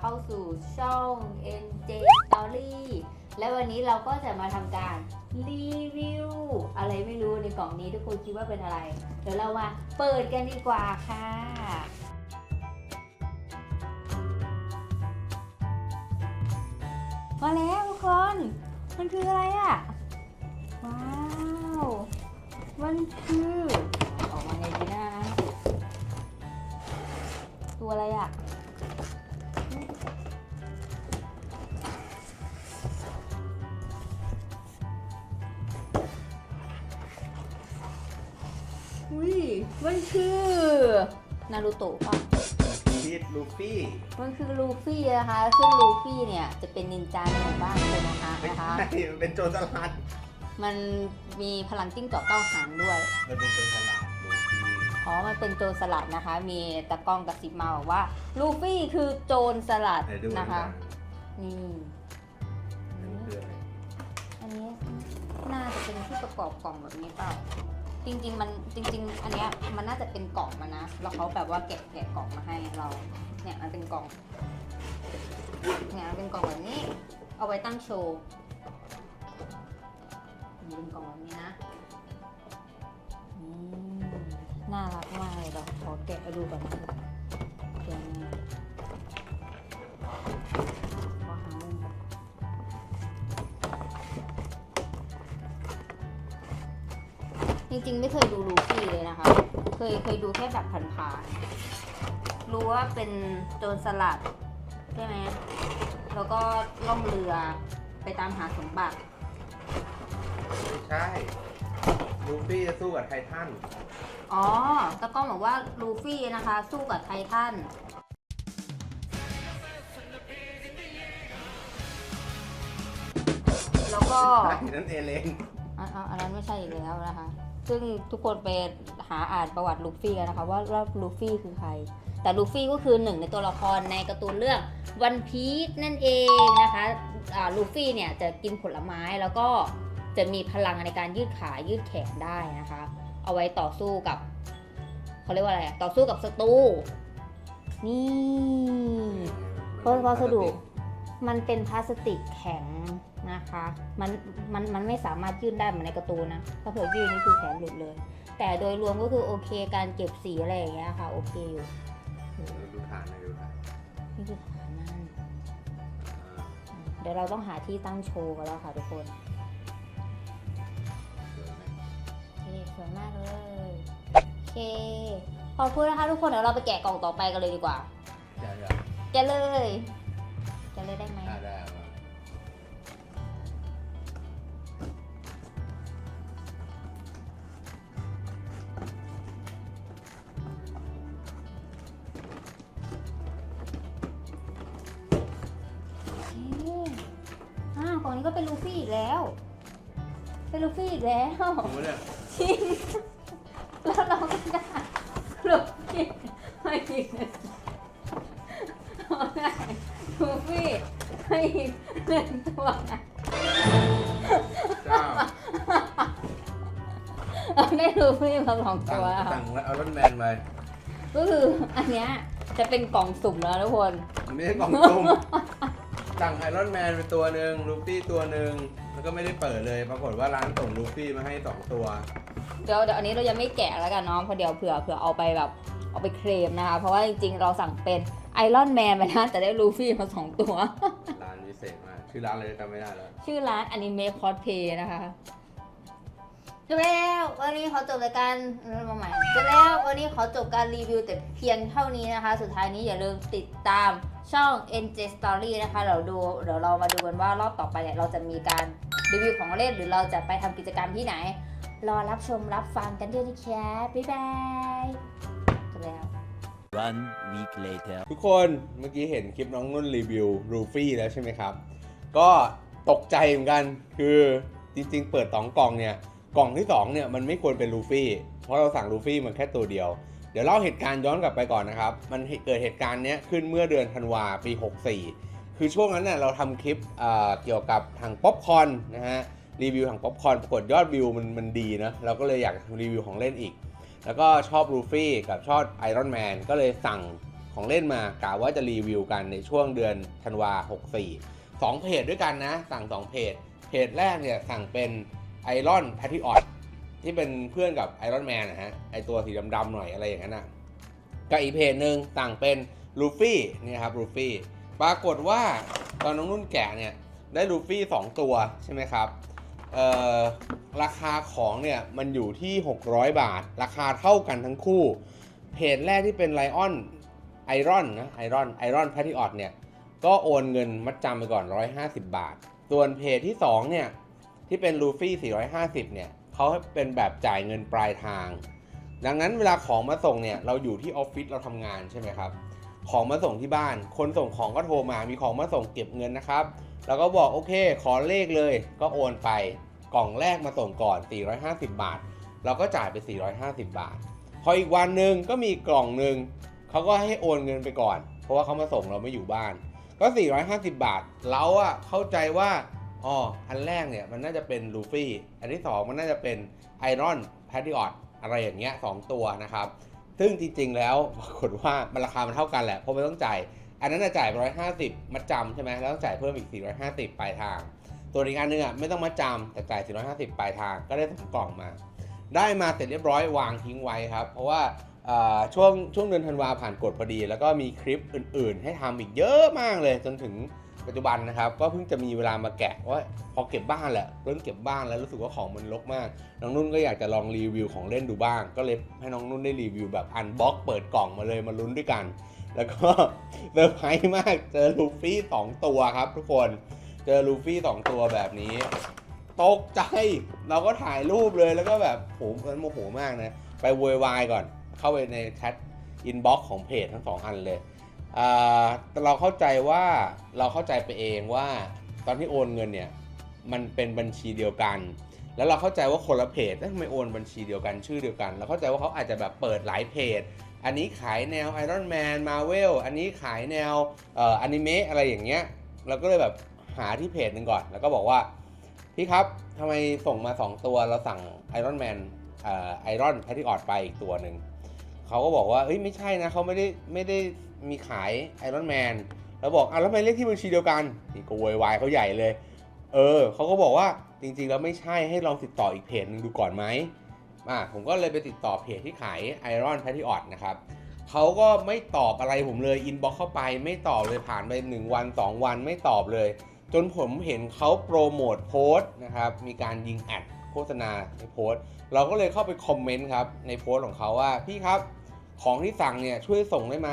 เข้าสู่ช่อง NJ Story และวันนี้เราก็จะมาทำการรีวิวอะไรไม่รู้ในกล่องนี้ทุกคนคิดว่าเป็นอะไร เดี๋ยวเรามาเปิดกันดีกว่าค่ะมาแล้วทุกคน มันคืออะไรอะ ว้าว มันคือออกมาไงดีนะตัวอะไรอะ นารูโตะป่ะพีทลูฟี่มันคือลูฟี่นะคะซึ่งลูฟี่เนี่ยจะเป็นนินจาในหมู่บ้านคนนะคะไม่นะคะ ใช่มันเป็นโจรสลัดมันมีพลังจิ้งจอกเก้าหางด้วย มันเป็นโจรสลัดลูฟี่อ๋อ มันเป็นโจรสลัดนะคะ มีตะกล้องกระซิบมาบอกว่า ลูฟี่คือโจรสลัดไหนดูนะคะ นี่มันคืออะไรอันนี้น่าจะเป็นที่ประกอบกล่องแบบนี้เปล่า จริง ๆ มันจริง ๆ อันเนี้ยมันน่าจะเป็นกล่องมานะ แล้วเขาแบบว่าแกะแกะกล่องมาให้เรา เนี่ยมันเป็นกล่อง เนี่ยมันเป็นกล่องแบบนี้ เอาไว้ตั้งโชว์นี่เป็นกล่องแบบนี้นะอืมน่ารักมากเลยเราขอแกะดูก่อนนะแกะ จริงๆ ไม่เคยดูลูฟี่เลยนะคะ เคยเคยดูแค่แบบผ่านๆ รู้ว่าเป็นโจรสลัดใช่ไหม แล้วก็ล่องเรือไปตามหาสมบัติ ไม่ใช่ลูฟี่จะสู้กับไททันอ๋อตะกล้องบอกว่าลูฟี่นะคะ สู้กับไททัน แล้วก็ใช่นั่นเอเลนอะอะอันนั้นไม่ใช่อีกแล้วนะคะ ซึ่งทุกคนไปหาอ่านประวัติลูฟี่กันนะคะว่าว่าลูฟี่คือใคร แต่ลูฟี่ก็คือหนึ่งในตัวละครในการ์ตูนเรื่องวันพีชนั่นเองนะคะลูฟี่เนี่ยจะกินผลไม้แล้วก็จะมีพลังในการยืดขายืดแขนได้นะคะ เอาไว้ต่อสู้กับเขาเรียกว่าอะไรต่อสู้กับศัตรูนี่เพราะวัสดุ มันเป็นพลาสติกแข็งนะคะ มัน มัน มันไม่สามารถยื่นได้เหมือนในการ์ตูนนะ ถ้าเผื่อยื่นนี่คือแขนหลุดเลย แต่โดยรวมก็คือโอเคการเก็บสีอะไรอย่างเงี้ยค่ะ โอเคอยู่ดูฐานหน่อยดูฐานนี่คือฐานนั่นอ่าเดี๋ยวเราต้องหาที่ตั้งโชว์กันแล้วค่ะทุกคนสวยไหมโอเคสวยมากเลยโอเค ขอบคุณนะคะทุกคน เดี๋ยวเราไปแกะกล่องต่อไปกันเลยดีกว่าเดี๋ยวเดี๋ยวแกะเลยแกะ เลยได้ไหมได้ได้เอามาโอเคอ้าวกล่องนี้ก็เป็นลูฟี่อีกแล้ว เป็นลูฟี่อีกแล้ว ดูเนี่ยจริง แล้วเราก็ได้ลูฟี่ไม่อีกหนึ่ง อีกหนึ่งตัวเจ้าเราได้ลูฟี่มาสองสั่ตังวสั่งแล้วเอารถแมนไปก็คืออันเนี้ยจะเป็นกล่องสุ่มแล้วทุกคน มันไม่ใช่กล่องตุ้มสั่งไอรอนแมนไปตัวหนึ่งลูฟี่ตัวหนึ่งแล้วก็ไม่ได้เปิดเลย ปรากฏว่าร้านส่งลูฟี่มาให้สองตัว เดี๋ยวเดี๋ยวอันนี้เรายังไม่แกะแล้วกันเนาะเพราะเดี๋ยวเผื่อเผื่อเอาไปแบบเอาไปเคลมนะคะ เพราะว่าจริงๆ เราสั่งเป็นไอรอนแมนไปนะแต่ได้ลูฟี่มาสองตัว ร้านพิเศษมาก ชื่อร้านอะไรจำไม่ได้แล้ว ชื่อร้านอนิเมะคอสเพย์นะคะจบแล้ววันนี้ขอจบรายการเออมาใหม่จบแล้ววันนี้ขอจบการรีวิวแต่เพียงเท่านี้นะคะ สุดท้ายนี้อย่าลืมติดตามช่อง NJ Story นะคะเดี๋ยวดูเดี๋ยวเรามาดูกันว่ารอบต่อไปเนี่ยเราจะมีการรีวิวของเล่นหรือเราจะไปทำกิจกรรมที่ไหน รอรับชมรับฟังกันด้วยนะคะบ๊ายบายจบแล้ว One week later. ทุกคนเมื่อกี้เห็นคลิปน้องนุ่นรีวิวลูฟี่แล้วใช่ไหมครับ ก็ตกใจเหมือนกันคือจริง ๆ เปิดสองกล่องเนี่ยกล่องที่สองเนี่ยมันไม่ควรเป็นลูฟี่เพราะเราสั่งลูฟี่มันแค่ตัวเดียว เดี๋ยวเล่าเหตุการณ์ย้อนกลับไปก่อนนะครับ มันเกิดเหตุการณ์นี้ขึ้นเมื่อเดือนธันวาปี 64 คือช่วงนั้นเนี่ยเราทำคลิปเเกี่ยวกับทางป๊อปคอนนะฮะรีวิวทางป๊อปคอนปรากฏยอดวิวมันมันดีนะเราก็เลยอยากรีวิวของเล่นอีก แล้วก็ชอบลูฟี่กับชอบไอรอนแมนก็เลยสั่งของเล่นมากะว่าจะรีวิวกันในช่วงเดือนธันวา64 สองเพจด้วยกันนะ สั่งสองเพจ เพจแรกเนี่ยสั่งเป็นไอรอนแพทริออตที่เป็นเพื่อนกับไอรอนแมนนะฮะ ไอตัวสีดำๆหน่อยอะไรอย่างนั้นนะกับอีกเพจหนึ่งสั่งเป็นลูฟี่นี่ครับลูฟี่ปรากฏว่าตอนน้องนุ่นแกะเนี่ยได้ลูฟี่ 2 ตัวใช่ไหมครับเอ่อราคาของเนี่ยมันอยู่ที่ 600 บาท ราคาเท่ากันทั้งคู่ เพจแรกที่เป็นไลออนไอรอนนะไอรอนไอรอนแพทริออตเนี่ย ก็โอนเงินมัดจำไปก่อน 150 บาท ส่วนเพจที่ 2 เนี่ย ที่เป็นลูฟี่ 450 เนี่ยเขาเป็นแบบจ่ายเงินปลายทาง ดังนั้นเวลาของมาส่งเนี่ย เราอยู่ที่ออฟฟิศเราทำงานใช่ไหมครับ ของมาส่งที่บ้าน คนส่งของก็โทรมา มีของมาส่งเก็บเงินนะครับเราก็บอกโอเค ขอเลขเลย ก็โอนไป กล่องแรกมาส่งก่อน 450 บาท เราก็จ่ายไป 450 บาท พออีกวันหนึ่งก็มีกล่องหนึ่ง เขาก็ให้โอนเงินไปก่อน เพราะว่าเขามาส่งเราไม่อยู่บ้าน ก็ 450 บาท เราอะเข้าใจว่าอ๋ออันแรกเนี่ยมันน่าจะเป็นลูฟี่ อันที่ 2 มันน่าจะเป็นไอรอนแพทริออตอะไรอย่างเงี้ยสองตัวนะครับ ซึ่งจริงๆแล้วปรากฏว่ามันราคามันเท่ากันแหละ เพราะไมันต้องจ่าย อันนั้นนะจ่าย 150มัดจำใช่ไหมแล้วต้องจ่ายเพิ่มอีก 450 ปลายทาง ตัวอีกอันนึงอะไม่ต้องมัดจำแต่จ่าย 450 ปลายทาง ก็ได้สองกล่องมา ได้มาเสร็จเรียบร้อยวางทิ้งไว้ครับ เพราะว่า ช่วงช่วงเดือนธันวาผ่านกฎพอดี แล้วก็มีคลิปอื่น ๆ ให้ทำอีกเยอะมากเลยจนถึงปัจจุบันนะครับ ก็เพิ่งจะมีเวลามาแกะว่าพอเก็บบ้านแหละเริ่มเก็บบ้านแล้วรู้สึกว่าของมันรกมาก น้องนุ่นก็อยากจะลองรีวิวของเล่นดูบ้าง ก็เลยให้น้องนุ่นได้รีวิวแบบอันบ็อกเปิดกล่องมาเลยมาลุ้นด้วยกัน แล้วก็เซอร์ไพรส์มากเจอลูฟี่สองตัวครับ ทุกคนเจอลูฟี่สองตัวแบบนี้ตกใจเราก็ถ่ายรูปเลยแล้วก็แบบโหมันโมโหมากนะไปโวยวายก่อน เข้าไปในแชทอินบ็อกซ์ของเพจทั้งสองอันเลยเราเข้าใจว่าเราเข้าใจไปเองว่าตอนที่โอนเงินเนี่ยมันเป็นบัญชีเดียวกัน แล้วเราเข้าใจว่าคนละเพจทำไมโอนบัญชีเดียวกันชื่อเดียวกัน เราเข้าใจว่าเขาอาจจะแบบเปิดหลายเพจ อันนี้ขายแนว Iron Man Marvel อันนี้ขายแนวอนิเมะอะไรอย่างเงี้ยเราก็เลยแบบหาที่เพจหนึ่งก่อน แล้วก็บอกว่าพี่ครับทำไมส่งมา 2 ตัวเราสั่ง Iron Man เอ่อไอรอนแพทริออตไปอีกตัวหนึ่ง เขาก็บอกว่าเฮ้ยไม่ใช่นะเขาไม่ได้ไม่ได้มีขายไอรอนแมนแล้วบอกอะแล้วทำไมเลขที่บัญชีเดียวกันนี่ก็โวยวายเขาใหญ่เลย เออเขาก็บอกว่าจริงๆแล้วไม่ใช่ให้ลองติดต่ออีกเพจนึงดูก่อนไหมอะผมก็เลยไปติดต่อเพจที่ขายไอรอนแพทริออตนะครับเขาก็ไม่ตอบอะไรผมเลยอินบ็อกเข้าไปไม่ตอบเลยผ่านไป 1 วัน 2 วันไม่ตอบเลย จนผมเห็นเขาโปรโมทโพสต์นะครับมีการยิงแอด โฆษณาในโพสต์ เราก็เลยเข้าไปคอมเมนต์ครับในโพสต์ของเขาว่าพี่ครับของที่สั่งเนี่ยช่วยส่งได้ไหม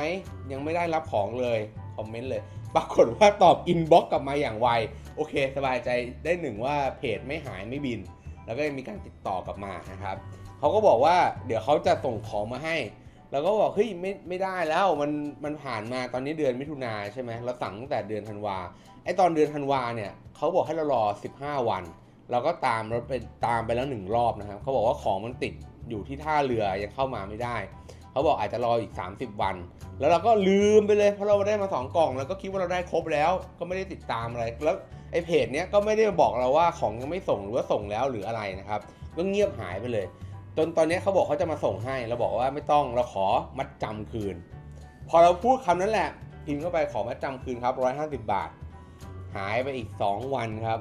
ยังไม่ได้รับของเลยคอมเมนต์เลย ปรากฏว่าตอบอินบ็อกกลับมาอย่างไว โอเค สบายใจได้หนึ่งว่าเพจไม่หายไม่บิน แล้วก็ยังมีการติดต่อกลับมานะครับเขาก็บอกว่าเดี๋ยวเขาจะส่งของมาให้เราก็บอกเฮ้ยไม่ไม่ได้แล้วมันมันผ่านมาตอนนี้เดือนมิถุนาใช่ไหมเราสั่งตั้งแต่เดือนธันวาไอตอนเดือนธันวาเนี่ยเขาบอกให้เรารอ 15 วัน เราก็ตามรถไปตามไปแล้วหนึ่งรอบนะครับเขาบอกว่าของมันติดอยู่ที่ท่าเรือยังเข้ามาไม่ได้เขาบอกอาจจะรออีก 30 วัน แล้วเราก็ลืมไปเลยเพราะเราได้มา 2 กล่อง แล้วก็คิดว่าเราได้ครบแล้ว ก็ไม่ได้ติดตามอะไร แล้วไอ้เพจเนี้ยก็ไม่ได้บอกเราว่าของยังไม่ส่งหรือว่าส่งแล้วหรืออะไรนะครับก็เงียบหายไปเลย จนตอนนี้เขาบอกเขาจะมาส่งให้เราบอกว่าไม่ต้องเราขอมัดจำคืน พอเราพูดคำนั้นแหละพิมพ์เข้าไปขอมัดจำคืนครับ150 บาท หายไปอีก 2 วันครับ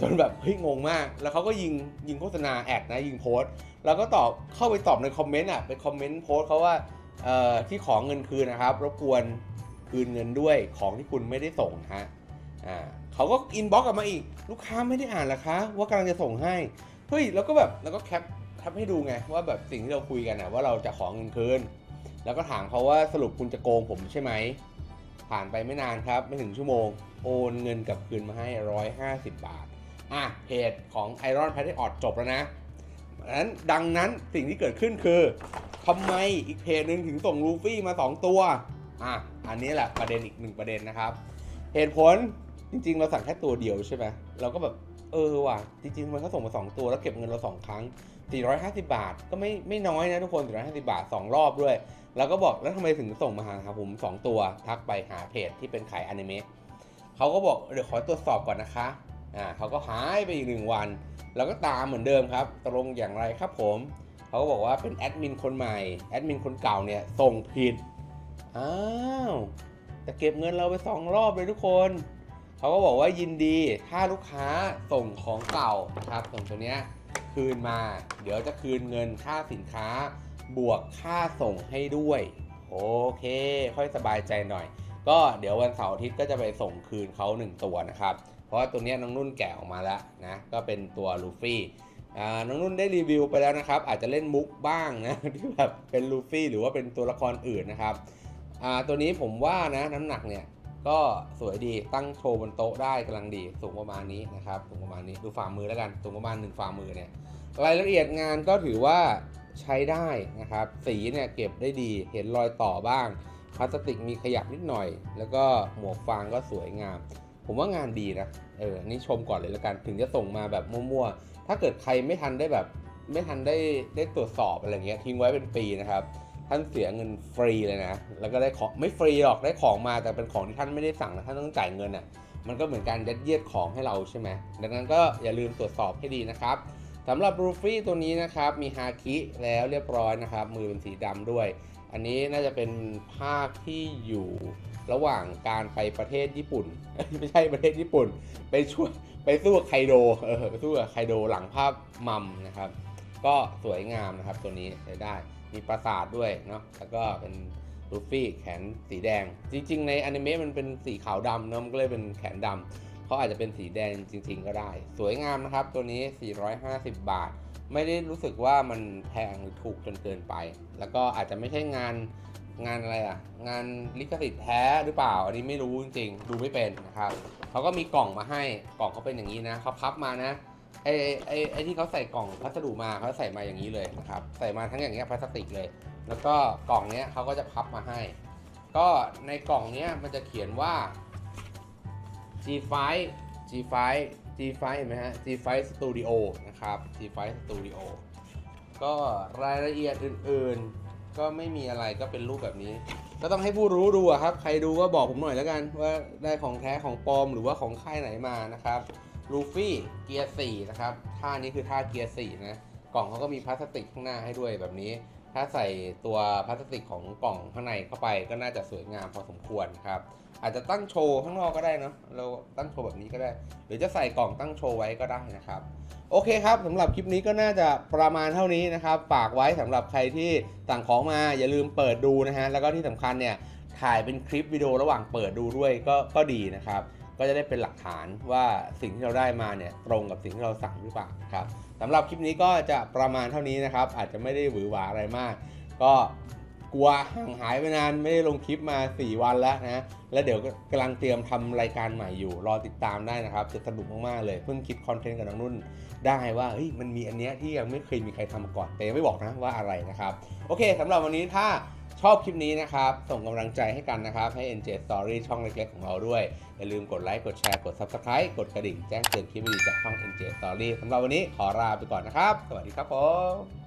จนแบบเฮ้ยงงมาก แล้วเขาก็ยิงยิงโฆษณาแอดนะยิงโพสต์ แล้วก็ตอบเข้าไปตอบในคอมเมนต์อะไปคอมเมนต์โพสต์เขาว่าเอ่อที่ของเงินคืนนะครับรบกวนคืนเงินด้วยของที่คุณไม่ได้ส่งฮะอ่าเขาก็อินบ็อกกลับมาอีก ลูกค้าไม่ได้อ่านหรอคะว่ากำลังจะส่งให้เฮ้ยแล้วก็แบบแล้วก็แคปแคปให้ดูไงว่าแบบสิ่งที่เราคุยกันนะว่าเราจะขอเงินคืนแล้วก็ถามเขาว่าสรุปคุณจะโกงผมใช่ไหมผ่านไปไม่นานครับไม่ถึงชั่วโมงโอนเงินกลับคืนมาให้ 150 บาท อะเพจของ Iron p a t r i o t จบแล้วนะนั้นดังนั้นสิ่งที่เกิดขึ้นคือทำไมอีกเพจหนึ่งถึงส่งลูฟี่มา 2 ตัวอะอันนี้แหละประเด็นอีกหนึ่งประเด็นนะครับ เหตุผลจริง ๆ เราสั่งแค่ตัวเดียวใช่ไหมเราก็แบบเออว่ะจริงๆมันเขาส่งมา 2 ตัวแล้วเก็บเงินเรา 2 ครั้ง 450 บาท ก็ไม่ไม่น้อยนะทุกคน 450 บาท 2 รอบด้วย แล้วก็บอกแล้วทำไมถึงส่งมาหาครับผม 2 ตัวทักไปหาเพจที่เป็นขายอนิเมะเขาก็บอกเดี๋ยวขอตรวจสอบก่อนนะคะ อ่าเขาก็หายไปอีกหนึ่งวันแล้วก็ตามเหมือนเดิมครับตกลงอย่างไรครับผมเขาก็บอกว่าเป็นแอดมินคนใหม่แอดมินคนเก่าเนี่ยส่งผิดอ้าวแต่เก็บเงินเราไปสองรอบเลยทุกคนเขาก็บอกว่ายินดีถ้าลูกค้าส่งของเก่านะครับส่งตัวเนี้ยคืนมา เดี๋ยวจะคืนเงินค่าสินค้าบวกค่าส่งให้ด้วย โอเค ค่อยสบายใจหน่อย ก็เดี๋ยววันเสาร์อาทิตย์ก็จะไปส่งคืนเขา1ตัวนะครับ เพราะว่าตัวนี้น้องนุ่นแกะออกมาแล้วนะ ก็เป็นตัวลูฟี่น้องนุ่นได้รีวิวไปแล้วนะครับ อาจจะเล่นมุกบ้างนะที่แบบเป็นลูฟี่หรือว่าเป็นตัวละครอื่นนะครับตัวนี้ผมว่านะน้ำหนักเนี่ยก็สวยดีตั้งโชว์บนโต๊ะได้กำลังดีสูงประมาณนี้นะครับสูงประมาณนี้ดูฝ่ามือแล้วกันสูงประมาณ1ฝ่ามือเนี่ยรายละเอียดงานก็ถือว่าใช้ได้นะครับ สีเนี่ยเก็บได้ดีเห็นรอยต่อบ้างพลาสติกมีขยับนิดหน่อย แล้วก็หมวกฟางก็สวยงาม ผมว่างานดีนะเออนี่ชมก่อนเลยล้วกันถึงจะส่งมาแบบมั่วๆ ถ้าเกิดใครไม่ทันได้แบบ ไม่ทันได้ได้ตรวจสอบอะไรเงี้ยทิ้งไว้เป็นปีนะครับ ท่านเสียเงินฟรีเลยนะ แล้วก็ได้ของไม่ฟรีหรอกได้ของมาแต่เป็นของที่ท่านไม่ได้สั่งนะท่านต้องจ่ายเงินอะมันก็เหมือนการยัดเยียดของให้เราใช่ไหมดังนั้นก็อย่าลืมตรวจสอบให้ดีนะครับสำหรับรูฟี่ตัวนี้นะครับ มีฮาคิแล้วเรียบร้อยนะครับ มือเป็นสีดำด้วย อันนี้น่าจะเป็นภาคที่อยู่ระหว่างการไปประเทศญี่ปุ่น ไม่ใช่ประเทศญี่ปุ่น ไปช่วยไปสู้กับไคโดเออไปสู้กับไคโดหลังภาพมัมนะครับ ก็สวยงามนะครับตัวนี้ใช้ได้มีปราสาทด้วยเนาะแล้วก็เป็นลูฟี่แขนสีแดง จริง ๆ ในอนิเมะมันเป็นสีขาวดำเนาะมันก็เลยเป็นแขนดำเขาอาจจะเป็นสีแดงจริง ๆ ก็ได้ สวยงามนะครับ ตัวนี้ 450 บาท ไม่ได้รู้สึกว่ามันแพงหรือถูกจนเกินไป แล้วก็อาจจะไม่ใช่งานงานอะไรอะ งานลิขสิทธิ์แท้หรือเปล่า อันนี้ไม่รู้จริงๆ ดูไม่เป็นนะครับเขาก็มีกล่องมาให้กล่องเขาเป็นอย่างนี้นะเขาพับมานะไอ้ไอ้ไอ้ที่เขาใส่กล่องพัสดุมาเขาใส่มาอย่างนี้เลยนะครับใส่มาทั้งอย่างเงี้ยพลาสติกเลย แล้วก็กล่องเนี้ยเขาก็จะพับมาให้ ก็ในกล่องเนี้ยมันจะเขียนว่า G5 G5 G5 เห็นไหมฮะ G5 Studio นะครับ G5 Studio ก็รายละเอียดอื่นๆ ก็ไม่มีอะไรก็เป็นรูปแบบนี้ ก็ต้องให้ผู้รู้ดูครับ ใครดูก็บอกผมหน่อยแล้วกัน ว่าได้ของแท้ของปลอมหรือว่าของค่ายไหนมานะครับลูฟี่เกียร์4นะครับท่านี้คือท่าเกียร์4นะกล่องเขาก็มีพลาสติกข้างหน้าให้ด้วยแบบนี้ ถ้าใส่ตัวพลาสติกของกล่องข้างในเข้าไปก็น่าจะสวยงามพอสมควรครับ อาจจะตั้งโชว์ข้างนอกก็ได้เนาะเราตั้งโชว์แบบนี้ก็ได้ หรือจะใส่กล่องตั้งโชว์ไว้ก็ได้นะครับ โอเคครับสำหรับคลิปนี้ก็น่าจะประมาณเท่านี้นะครับ ฝากไว้สำหรับใครที่สั่งของมาอย่าลืมเปิดดูนะฮะแล้วก็ที่สำคัญเนี่ยถ่ายเป็นคลิปวิดีโอระหว่างเปิดดูด้วยก็ก็ดีนะครับ ก็จะได้เป็นหลักฐานว่าสิ่งที่เราได้มาเนี่ยตรงกับสิ่งที่เราสั่งหรือเปล่าครับสำหรับคลิปนี้ก็จะประมาณเท่านี้นะครับ อาจจะไม่ได้หวือหวาอะไรมาก ก็กลัวห่างหายไปนานไม่ได้ลงคลิปมา 4 วันแล้วนะ แล้วเดี๋ยวกำลังเตรียมทำรายการใหม่อยู่ รอติดตามได้นะครับ จะสนุกมาก ๆ เลย เพิ่งคิดคอนเทนต์กับน้องนุ่นได้ว่าเฮ้ยมันมีอันเนี้ยที่ยังไม่เคยมีใครทำมาก่อน แต่ยังไม่บอกนะว่าอะไรนะครับ โอเคสำหรับวันนี้ถ้า ชอบคลิปนี้นะครับ ส่งกำลังใจให้กันนะครับ ให้ NJ Story ช่องเล็กๆของเราด้วย อย่าลืมกดไลค์ กดแชร์ กด Subscribe กดกระดิ่ง แจ้งเตือนคลิปดีๆจากช่อง NJ Story สำหรับวันนี้ขอลาไปก่อนนะครับ สวัสดีครับผม